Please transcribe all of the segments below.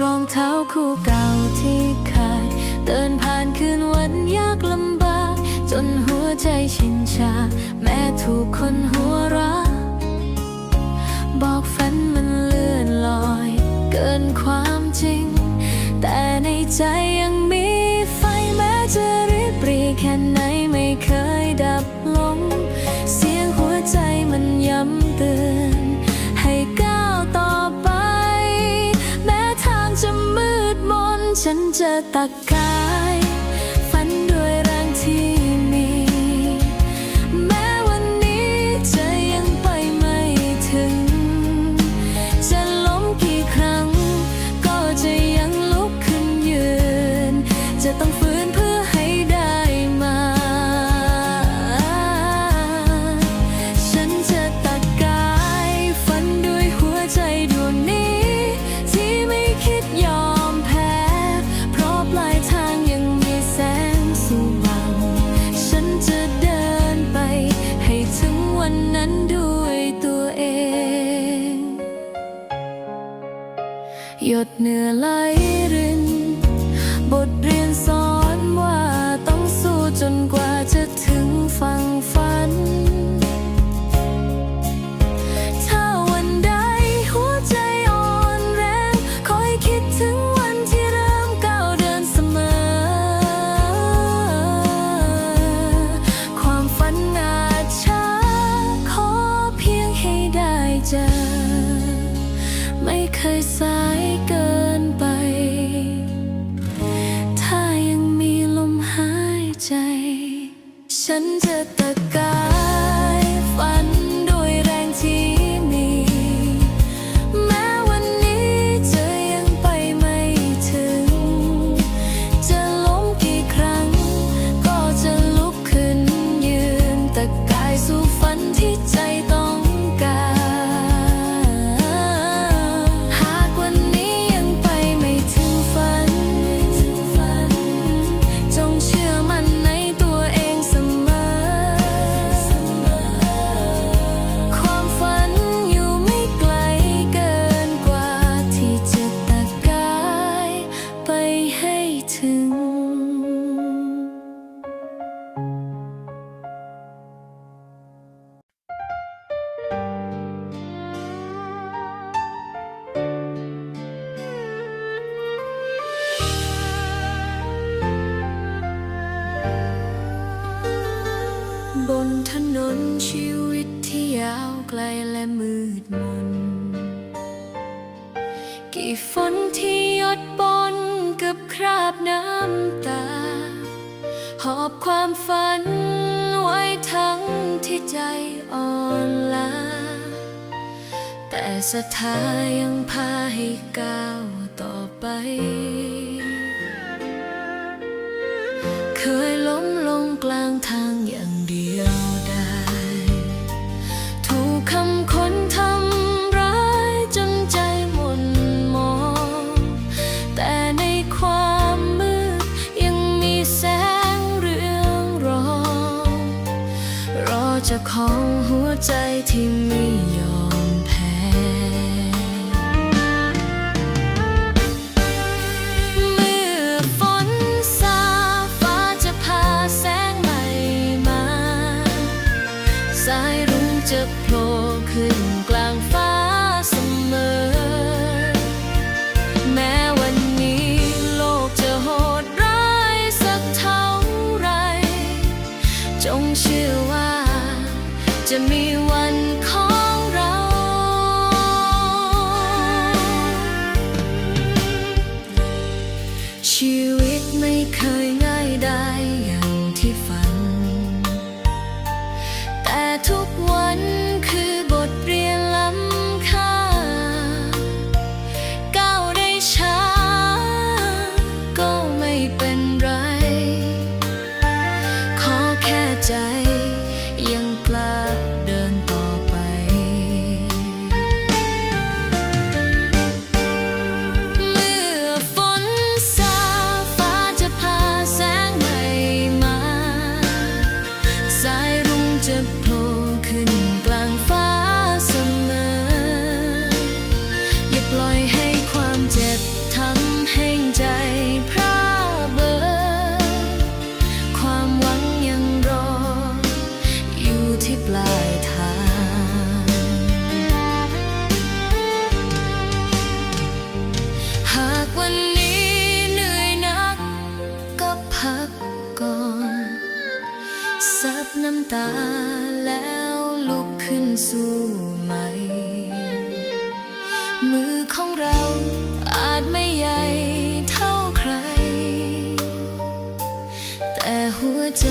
รองเท้าคู่เก่าที่ขาด เดินผ่านคืนวันยากลำบาก จนหัวใจชินชา แม่ถูกคนหัวรักบอกฝันมันเลื่อนลอย เกินความจริง แต่ในใจยังมีไฟแม้จะริบรีแค่ไหน так หอบความฝันไว้ทั้งที่ใจอ่อนล้า แต่ศรัทธายังพาให้ก้าวต่อไป เคยล้มลงกลางทางอย่า จะโผล่ขึ้น ขึ้นสู้ใหม่ มือของเราอาจไม่ใหญ่เท่าใคร แต่หัวใจ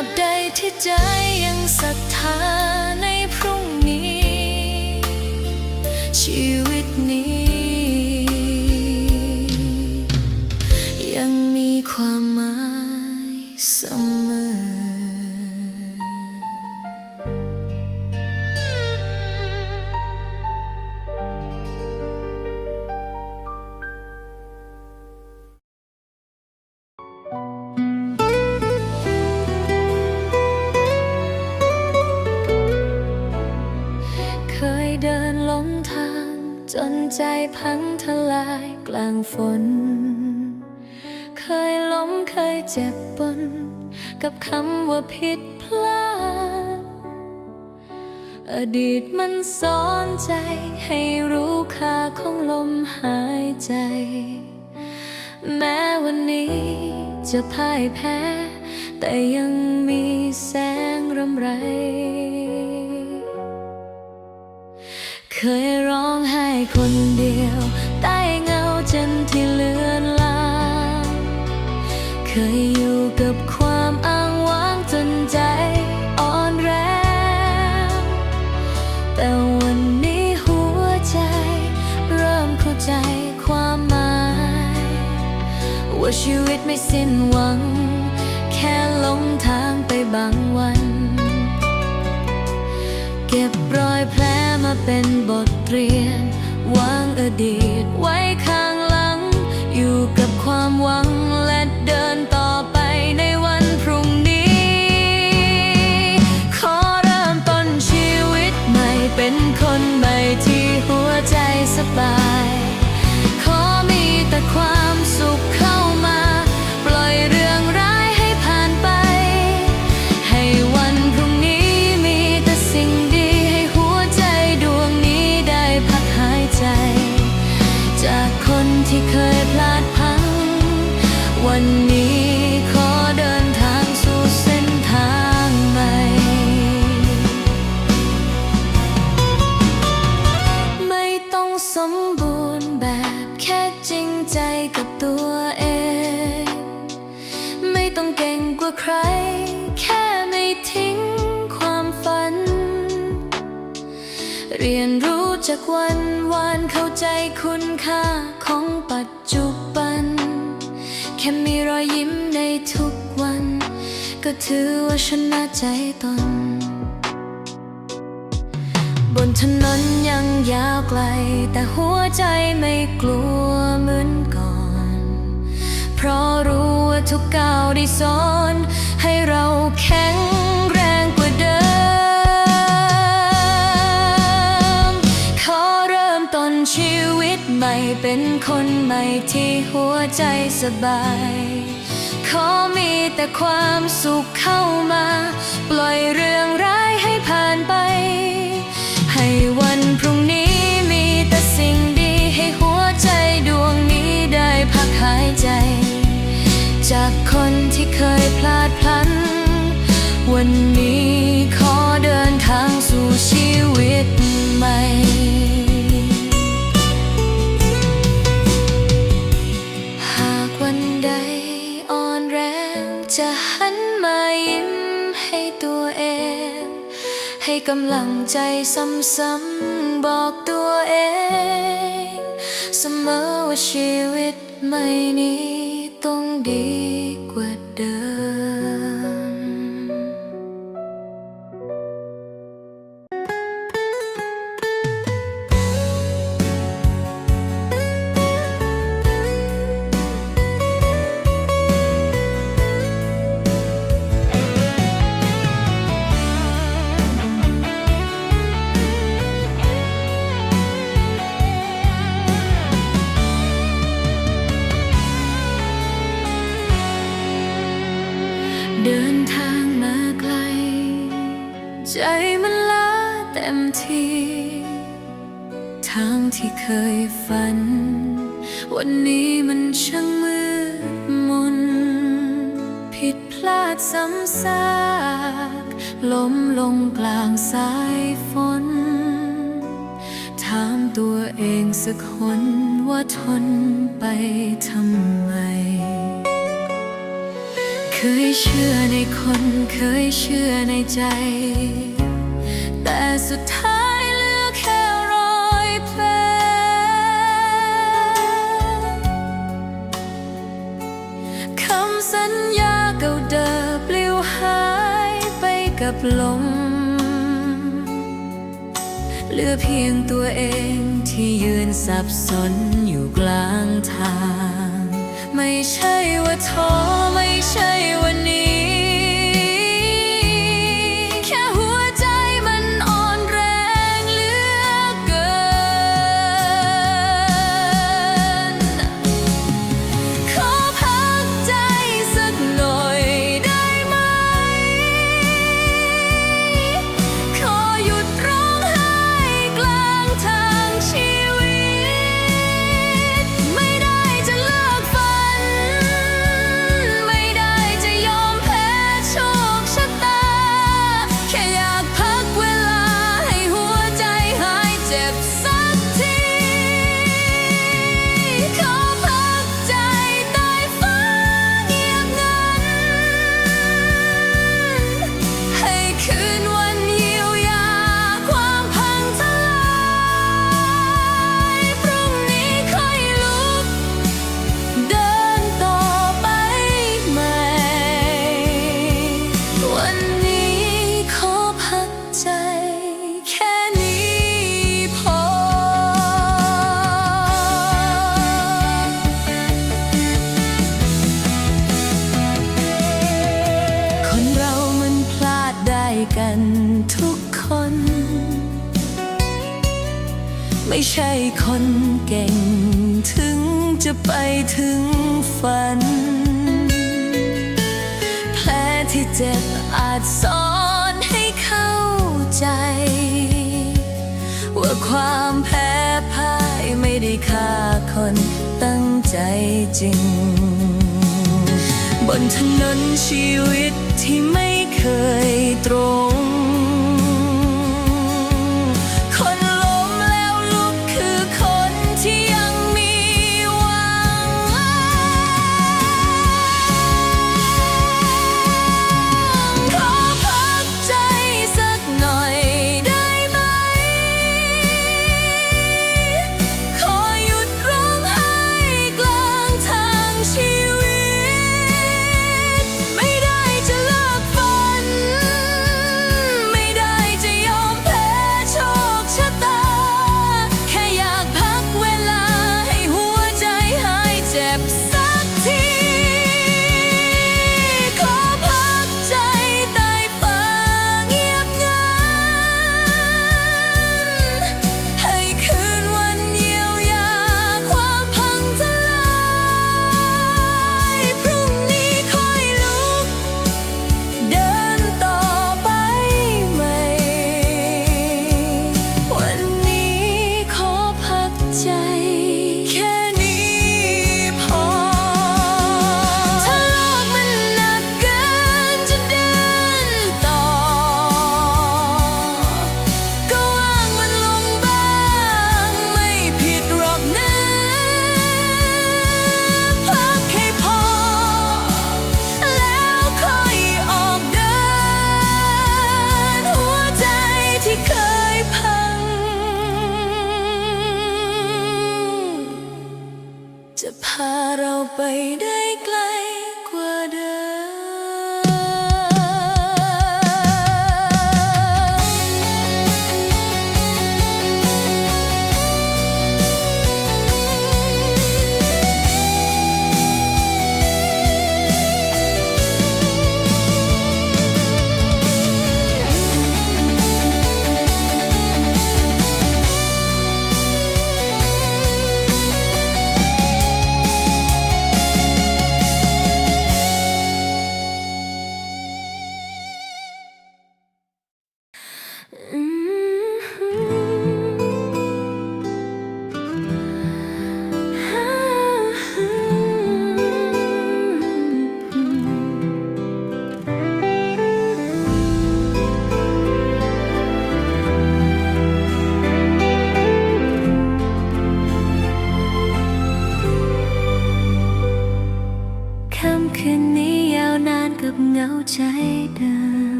บใดที่ใจยังศรัทธาในพรุ่งนี้ชีวิต ดีตมันสอนใจให้รู้ค่าของลมหายใจ แม้วันนี้จะพ่ายแพ้ แต่ยังมีแสงรำไร เคยร้องไห้คนเดียว ใต้เงาจันที่เลือนลาง เคยอยู่กับ ไม่สิ้นหวัง แค่หลงทางไปบางวัน เก็บรอยแผลมาเป็นบทเรียน วางอดีตไว้ข้างหลัง อยู่กับความหวังและเดินต่อไปในวันพรุ่งนี้ ขอเริ่มต้นชีวิตใหม่เป็นคนใหม่ที่หัวใจสบาย ขอมีแต่ความ ใคร แค่ไม่ทิ้งความฝัน เรียนรู้จากวันวานเข้าใจคุณค่าของปัจจุบัน แค่มีรอยยิ้มในทุกวัน ก็ถือว่าชนะใจตน บนถนนยังยาวไกล แต่หัวใจไม่กลัวเหมือนก่อน เพราะรู้ว่าทุกก้าวได้สอน ให้เราแข็งแรงกว่าเดิม ขอเริ่มต้นชีวิตใหม่เป็นคนใหม่ที่หัวใจสบาย ขอมีแต่ความสุขเข้ามา ปล่อยเรื่องร้ายให้ผ่านไป ให้วันพรุ่งนี้มีแต่สิ่งดีให้หัวใจดวงนี้ได้พักหายใจ จากคนที่เคยพลาดพลัน วันนี้ขอเดินทางสู่ชีวิตใหม่ หากวันใดอ่อนแรงจะหันมายิ้มให้ตัวเอง ให้กำลังใจซ้ำๆบอกตัวเอง เสมอว่าชีวิตไม่นี้ ต้ วันนี้มันช่างมืดมน ผิดพลาดซ้ำซากล้มลงกลางสายฝน ถามตัวเองสักหนว่าทนไปทำไม เคยเชื่อในคนเคยเชื่อในใจ แต่สุดท้าย สัญญาเก่าเดิมปลิวหายไปกับลม เหลือเพียงตัวเองที่ยืนสับสนอยู่กลางทาง ไม่ใช่ว่าท้อ เจ็บอาจสอนให้เข้าใจ ว่าความแพ้พ่ายไม่ได้ฆ่าคนตั้งใจจริง บนถนนชีวิตที่ไม่เคยตรง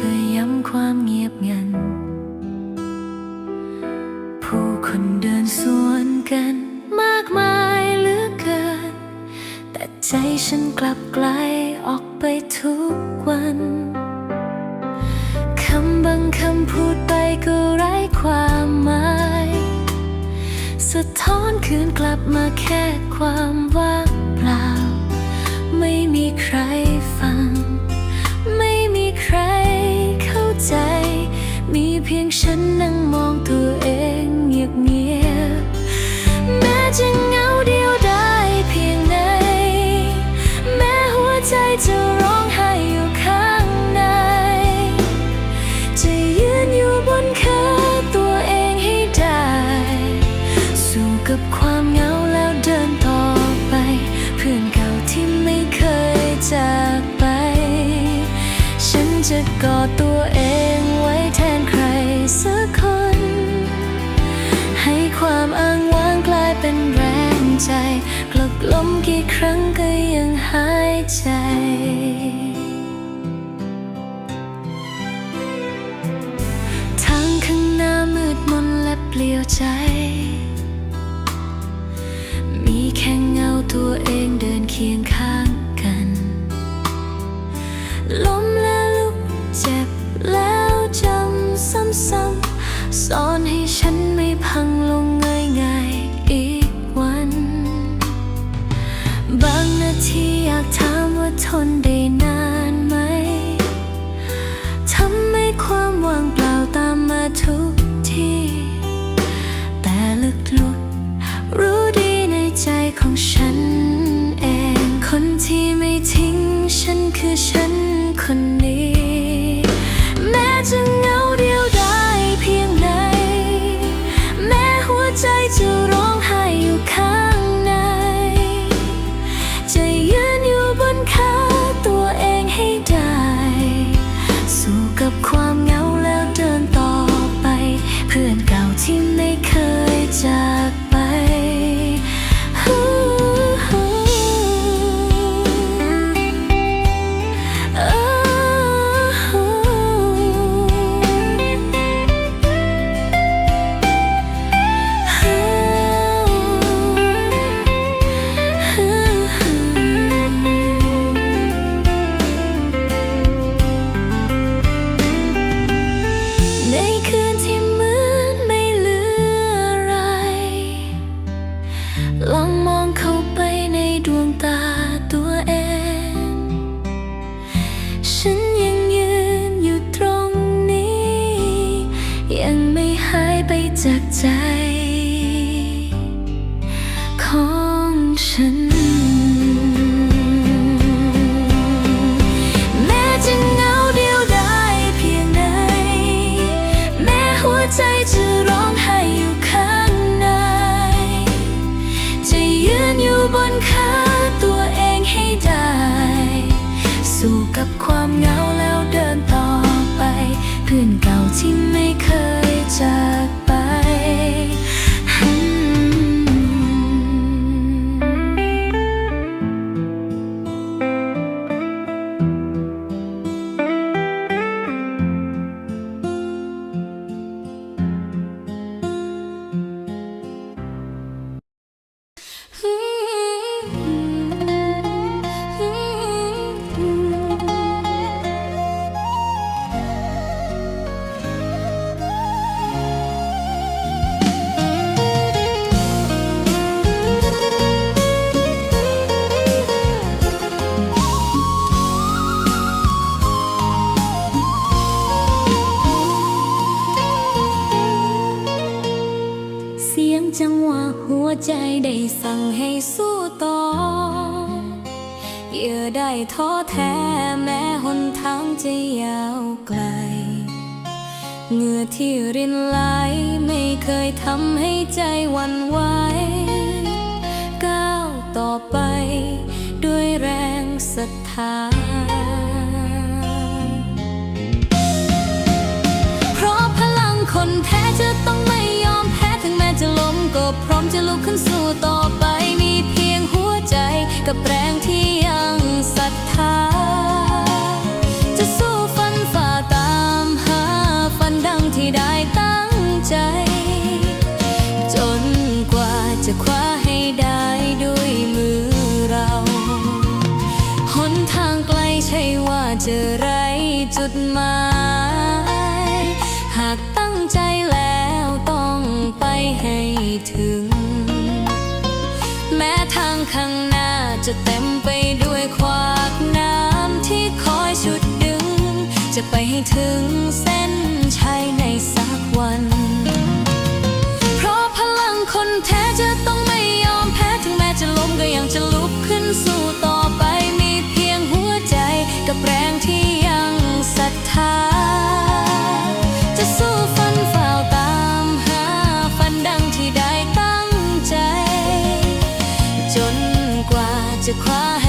ก็ย้ำความเงียบงัน ผู้คนเดินสวนกันมากมายเหลือเกิน แต่ใจฉันกลับไกลออกไปทุกวัน คำบางคำพูดไปก็ไร้ความหมาย สะท้อนคืนกลับมาแค่ความว่างเปล่า ไม่มีใครฟัง ใจ มีเพียงฉันนั่งมองตัวเองเงียบเงียบแม้จะเหงาเดียวได้เพียงไหน แม้หัวใจจะร้องไห้อยู่ข้างใน จะยืนอยู่บนขาตัวเองให้ได้ สู้กับความเหงาแล้วเดินต่อไป เพื่อนเก่าที่ไม่เคยจากไป ฉันจะกอดตัวเอง สักคน ให้ความอ้างว้างกลายเป็นแรงใจ กลับลมกี่ครั้งก็ยังหายใจ สอนให้ฉันไม่พังลงง่ายๆอีกวัน บางนาทีอยากถามว่าทนได้นานไหม ทำให้ความว่างเปล่าตามมาทุก ต่อไปด้วยแรงศรัทธาเพราะพลังคนแท้จะต้องไม่ยอมแพ้ถึงแม้จะล้มก็พร้อมจะลุกขึ้นสู้ต่อไปมีเพียงหัวใจกับแรงที่ยังศรัทธาจะสู้ฟันฝ่าตามหาฝันดังที่ได้ตั้งใจ จนกว่าจะคว้า จะไรจุดหมาย หากตั้งใจแล้วต้องไปให้ถึง แม้ทางข้างหน้าจะเต็มไปด้วยขวากน้ำที่คอยฉุดดึง จะไปให้ถึงเส้นชัยในสักวันเพราะพลังคนแท้จะต้องไม่ยอมแพ้ ถึงแม้จะล้มก็ยังจะลุกขึ้นสู้ต่อ กับแรงที่ยังศรัทธา จะสู้ฟันฝ่าตามหาฝันดังที่ได้ตั้งใจ จนกว่าจะคว้า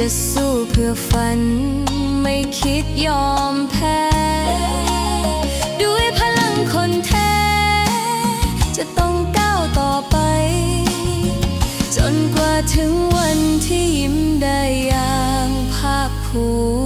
จะสู้เพื่อฝัน ไม่คิดยอมแพ้ ด้วยพลังคนแท้ จะต้องก้าวต่อไป จนกว่าถึงวันที่ยิ้มได้อย่างภาคภูมิ